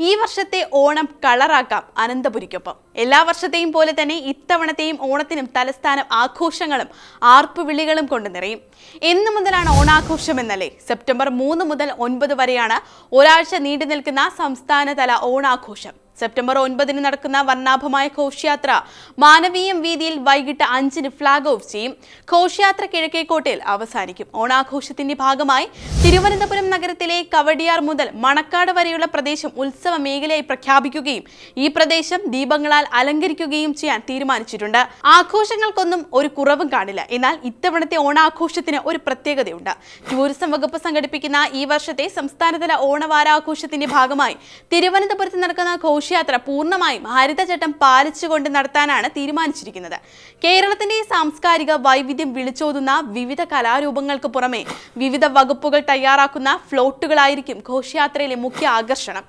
ഈ വർഷത്തെ ഓണം കളറാക്കാം അനന്തപുരിക്കൊപ്പം. എല്ലാ വർഷത്തെയും പോലെ തന്നെ ഇത്തവണത്തെയും ഓണത്തിനും തലസ്ഥാനം ആഘോഷങ്ങളും ആർപ്പുവിളികളും കൊണ്ട് നിറയും. എന്നു മുതലാണ് ഓണാഘോഷം എന്നല്ലേ? സെപ്റ്റംബർ മൂന്ന് മുതൽ ഒൻപത് വരെയാണ് ഒരാഴ്ച നീണ്ടു നിൽക്കുന്ന സംസ്ഥാനതല ഓണാഘോഷം. സെപ്റ്റംബർ ഒൻപതിന് നടക്കുന്ന വർണാഭമായ ഘോഷയാത്ര മാനവീയം വീതിയിൽ വൈകിട്ട് അഞ്ചിന് ഫ്ളാഗ് ഓഫ് ചെയ്യും. ഘോഷയാത്ര കിഴക്കേക്കോട്ടയിൽ അവസാനിക്കും. ഓണാഘോഷത്തിന്റെ ഭാഗമായി തിരുവനന്തപുരം നഗരത്തിലെ കവടിയാർ മുതൽ മണക്കാട് വരെയുള്ള പ്രദേശം ഉത്സവ മേഖലയായി പ്രഖ്യാപിക്കുകയും ഈ പ്രദേശം ദീപങ്ങളാൽ അലങ്കരിക്കുകയും ചെയ്യാൻ തീരുമാനിച്ചിട്ടുണ്ട്. ആഘോഷങ്ങൾക്കൊന്നും ഒരു കുറവും കാണില്ല. എന്നാൽ ഇത്തവണത്തെ ഓണാഘോഷത്തിന് ഒരു പ്രത്യേകതയുണ്ട്. ടൂറിസം വകുപ്പ് സംഘടിപ്പിക്കുന്ന ഈ വർഷത്തെ സംസ്ഥാനതല ഓണവാരാഘോഷത്തിന്റെ ഭാഗമായി തിരുവനന്തപുരത്ത് നടക്കുന്ന ഘോഷയാത്ര പൂർണമായും ഹരിതചട്ടം പാലിച്ചുകൊണ്ട് നടത്താനാണ് തീരുമാനിച്ചിരിക്കുന്നത്. കേരളത്തിന്റെ സാംസ്കാരിക വൈവിധ്യം വിളിച്ചോതുന്ന വിവിധ കലാരൂപങ്ങൾക്ക് പുറമെ വിവിധ വകുപ്പുകൾ തയ്യാറാക്കുന്ന ഫ്ലോട്ടുകളായിരിക്കും ഘോഷയാത്രയിലെ മുഖ്യ ആകർഷണം.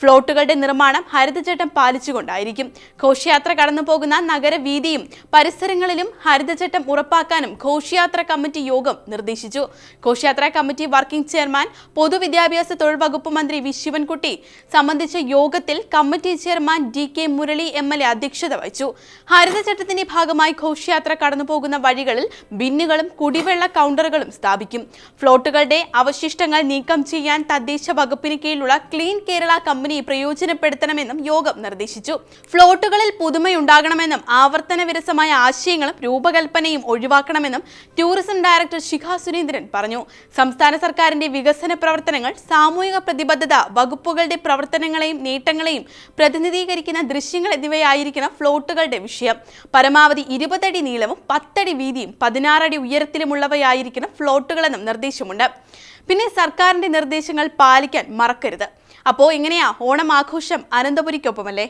ഫ്ലോട്ടുകളുടെ നിർമ്മാണം ഹരിതചട്ടം പാലിച്ചുകൊണ്ടായിരിക്കും. ഘോഷയാത്ര കടന്നുപോകുന്ന നഗരവീതിയും പരിസരങ്ങളിലും ഹരിതചട്ടം ഉറപ്പാക്കാനും ഘോഷയാത്ര കമ്മിറ്റി യോഗം നിർദ്ദേശിച്ചു. ഘോഷയാത്ര കമ്മിറ്റി വർക്കിംഗ് ചെയർമാൻ പൊതുവിദ്യാഭ്യാസ തൊഴിൽ വകുപ്പ് മന്ത്രി വി ശിവൻകുട്ടി സംബന്ധിച്ച യോഗത്തിൽ committee chairman D K Murali M L A അധ്യക്ഷത വഹിച്ചു. ഹരിതചട്ടത്തിന്റെ ഭാഗമായി ഘോഷയാത്ര കടന്നുപോകുന്ന വഴികളിൽ ബിന്നുകളും കുടിവെള്ള കൗണ്ടറുകളും സ്ഥാപിക്കും. ഫ്ലോട്ടുകളുടെ അവശിഷ്ടങ്ങൾ നീക്കം ചെയ്യാൻ തദ്ദേശ വകുപ്പിന് കീഴിലുള്ള ക്ലീൻ കേരള കമ്പനി പ്രയോജനപ്പെടുത്തണമെന്നും യോഗം നിർദ്ദേശിച്ചു. ഫ്ലോട്ടുകളിൽ പുതുമയുണ്ടാകണമെന്നും ആവർത്തന വിരസമായ ആശയങ്ങളും രൂപകൽപ്പനയും ഒഴിവാക്കണമെന്നും ടൂറിസം ഡയറക്ടർ ശിഖ സുരേന്ദ്രൻ പറഞ്ഞു. സംസ്ഥാന സർക്കാരിന്റെ വികസന പ്രവർത്തനങ്ങൾ സാമൂഹിക പ്രതിബദ്ധത വകുപ്പുകളുടെ പ്രവർത്തനങ്ങളെയും നേട്ടങ്ങളെയും പ്രതിനിധീകരിക്കുന്ന ദൃശ്യങ്ങൾ എന്നിവയായിരിക്കണം ഫ്ലോട്ടുകളുടെ വിഷയം. പരമാവധി ഇരുപതടി നീളവും പത്തടി വീതിയും പതിനാറടി ഉയരത്തിലുമുള്ളവയായിരിക്കണം ഫ്ലോട്ടുകളെന്നും നിർദ്ദേശമുണ്ട്. പിന്നെ സർക്കാരിന്റെ നിർദ്ദേശങ്ങൾ പാലിക്കാൻ മറക്കരുത്. അപ്പോൾ എങ്ങനെയാ ഓണം ആഘോഷം അനന്തപുരിക്കൊപ്പമല്ലേ?